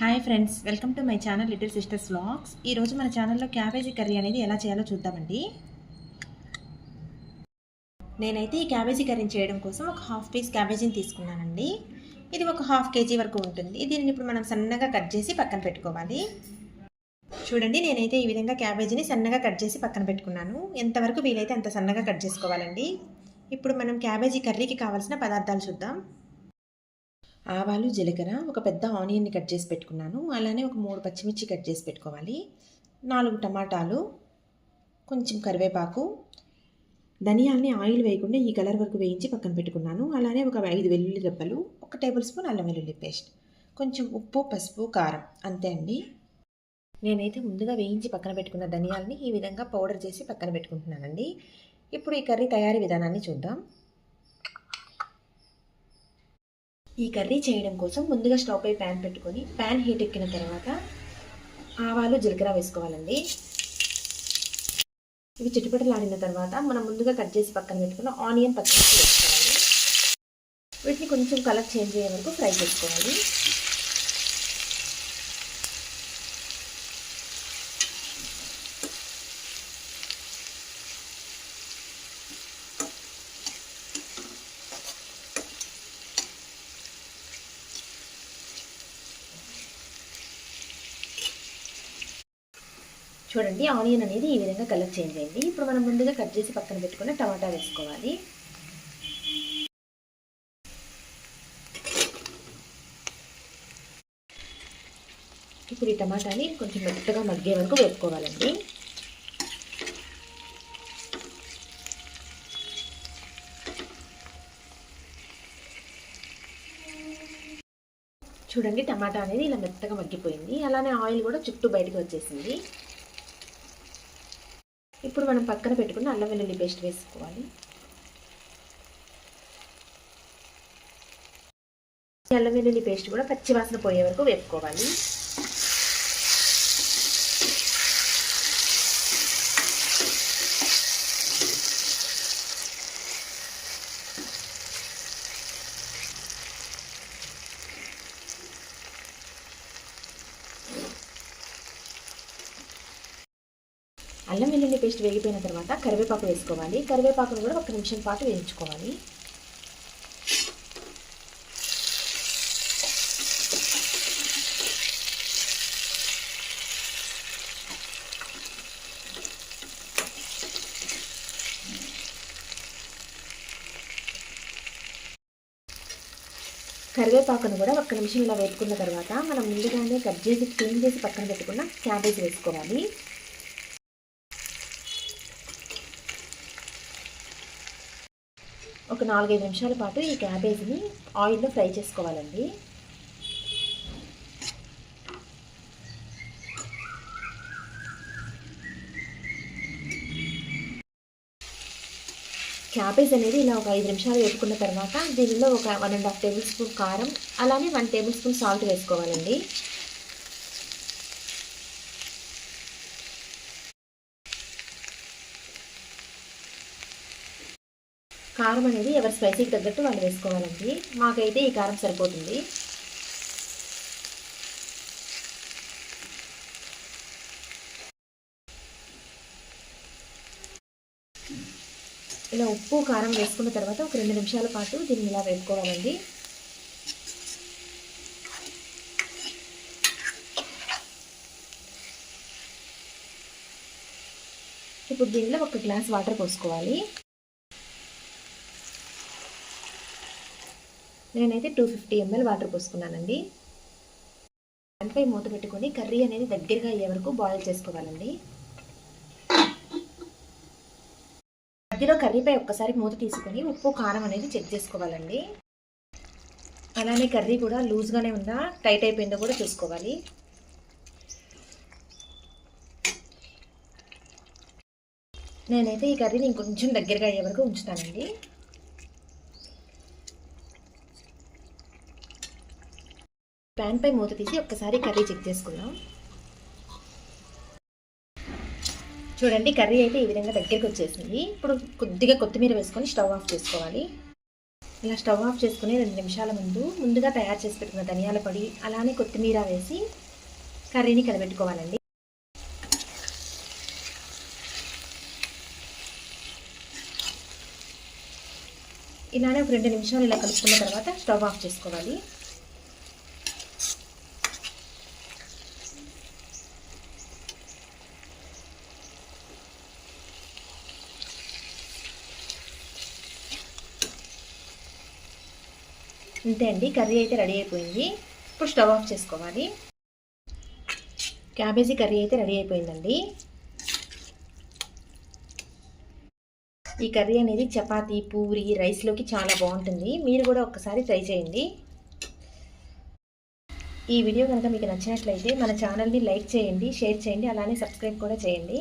Hi friends welcome to my channel little sisters vlogs. ఈరోజు మన ఛానల్లో క్యాబేజీ కర్రీ అనేది ఎలా చేయాలో చూద్దామండి. నేనైతే ఈ క్యాబేజీ కర్రీని చేయడం కోసం ఒక హాఫ్ పీస్ క్యాబేజీని తీసుకున్నానండి. ఇది ఒక హాఫ్ కేజీ వరకు ఉంటుంది. దీనిని ఇప్పుడు మనం సన్నగా కట్ చేసి పక్కన పెట్టుకోవాలి. చూడండి నేనైతే ఈ విధంగా క్యాబేజీని సన్నగా కట్ చేసి పక్కన పెట్టుకున్నాను. ఎంతవరకు వీలైతే అంత సన్నగా కట్ చేసుకోవాలండి. ఇప్పుడు మనం క్యాబేజీ కర్రీకి కావాల్సిన పదార్థాలు చూద్దాం. ఆవాలు జీలకర్ర ఒక పెద్ద ఆనియన్ని కట్ చేసి పెట్టుకున్నాను. అలానే ఒక మూడు పచ్చిమిర్చి కట్ చేసి పెట్టుకోవాలి. నాలుగు టమాటాలు కొంచెం కరివేపాకు ధనియాల్ని ఆయిల్ వేయకుండా ఈ కలర్ వరకు వేయించి పక్కన పెట్టుకున్నాను. అలానే ఒక ఐదు వెల్లుల్లి రెబ్బలు ఒక టేబుల్ స్పూన్ అల్లం వెల్లుల్లి పేస్ట్ కొంచెం ఉప్పు పసుపు కారం అంతే అండి. నేనైతే ముందుగా వేయించి పక్కన పెట్టుకున్న ధనియాల్ని ఈ విధంగా పౌడర్ చేసి పక్కన పెట్టుకుంటున్నానండి. ఇప్పుడు ఈ కర్రీ తయారీ విధానాన్ని చూద్దాం. ఈ కర్రీ చేయడం కోసం ముందుగా స్టవ్ పై ప్యాన్ పెట్టుకొని ప్యాన్ హీట్ ఎక్కిన తర్వాత ఆవాలు జీలకర్ర వేసుకోవాలండి. ఇవి చిట్టుపటలాడిన తర్వాత మనం ముందుగా కట్ చేసి పక్కన పెట్టుకున్న ఆనియన్ పచ్చిమిర్చి వేసుకోవాలి. వీటిని కొంచెం కలర్ చేంజ్ అయ్యే వరకు ఫ్రై చేసుకోవాలి. చూడండి ఆనియన్ అనేది ఈ విధంగా కలర్ చేంజ్ అయింది. ఇప్పుడు మనం ముందుగా కట్ చేసి పక్కన పెట్టుకున్న టమాటా వేసుకోవాలి. ఇప్పుడు ఈ టమాటాని కొంచెం మెత్తగా మగ్గే వరకు వేపుకోవాలండి. చూడండి టమాటా అనేది ఇలా మెత్తగా మగ్గిపోయింది. అలానే ఆయిల్ కూడా చుట్టూ బయటకు వచ్చేసింది. ఇప్పుడు మనం పక్కన పెట్టుకున్న అల్లం వెల్లుల్లి పేస్ట్ వేసుకోవాలి. అల్లం వెల్లుల్లి పేస్ట్ కూడా పచ్చివాసన పోయే వరకు వేపుకోవాలి. అల్లం వెల్లుల్లి పేస్ట్ వేగిపోయిన తర్వాత కరివేపాకు వేసుకోవాలి. కరివేపాకును కూడా ఒక నిమిషం పాటు వేయించుకోవాలి. కరివేపాకును కూడా ఒక్క నిమిషం ఇలా వేసుకున్న తర్వాత మనం ముందుగానే కట్ చేసి క్లీన్ చేసి పక్కన పెట్టుకున్న క్యాబేజ్ వేసుకోవాలి. ఒక నాలుగైదు నిమిషాల పాటు ఈ క్యాబేజీని ఆయిల్లో ఫ్రై చేసుకోవాలండి. క్యాబేజ్ అనేది ఇలా ఒక ఐదు నిమిషాలు వేపుకున్న తర్వాత దీనిలో ఒక one and half tablespoon కారం అలానే వన్ టేబుల్ స్పూన్ సాల్ట్ వేసుకోవాలండి. కారం అనేది ఎవరి స్పైసీకి తగ్గట్టు వాళ్ళు వేసుకోవాలండి. మాకైతే ఈ కారం సరిపోతుంది. ఇలా ఉప్పు కారం వేసుకున్న తర్వాత ఒక రెండు నిమిషాల పాటు దీన్ని ఇలా వేపుకోవాలండి. ఇప్పుడు దీనిలో ఒక గ్లాస్ వాటర్ పోసుకోవాలి. నేనైతే టూ ఫిఫ్టీ ఎంఎల్ వాటర్ పోసుకున్నానండి. దానిపై మూత పెట్టుకొని కర్రీ అనేది దగ్గరగా అయ్యే వరకు బాయిల్ చేసుకోవాలండి. మధ్యలో కర్రీపై ఒక్కసారి మూత తీసుకొని ఉప్పు కారం అనేది చెక్ చేసుకోవాలండి. అలానే కర్రీ కూడా లూజ్గానే ఉందా టైట్ అయిపోయిందో కూడా చూసుకోవాలి. నేనైతే ఈ కర్రీని ఇంకొంచెం దగ్గరగా అయ్యే వరకు ఉంచుతానండి. ప్యాన్ పై మూత తీసి ఒక్కసారి కర్రీ చెక్ చేసుకుందాం. చూడండి కర్రీ అయితే ఈ విధంగా దగ్గరికి వచ్చేసింది. ఇప్పుడు కొద్దిగా కొత్తిమీర వేసుకొని స్టవ్ ఆఫ్ చేసుకోవాలి. ఇలా స్టవ్ ఆఫ్ చేసుకుని రెండు నిమిషాల ముందు ముందుగా తయారు చేసి పెట్టిన ధనియాల పొడి అలానే కొత్తిమీర వేసి కర్రీని కలబెట్టుకోవాలండి. ఇలానే ఒక రెండు నిమిషాలు ఇలా కలుపుకున్న తర్వాత స్టవ్ ఆఫ్ చేసుకోవాలి. అంతే అండి. కర్రీ అయితే రెడీ అయిపోయింది. ఇప్పుడు స్టవ్ ఆఫ్ చేసుకోవాలి. క్యాబేజీ కర్రీ అయితే రెడీ అయిపోయిందండి. ఈ కర్రీ అనేది చపాతీ పూరి రైస్లోకి చాలా బాగుంటుంది. మీరు కూడా ఒక్కసారి ట్రై చేయండి. ఈ వీడియో కనుక మీకు నచ్చినట్లయితే మన ఛానల్ని లైక్ చేయండి షేర్ చేయండి అలానే సబ్స్క్రైబ్ కూడా చేయండి.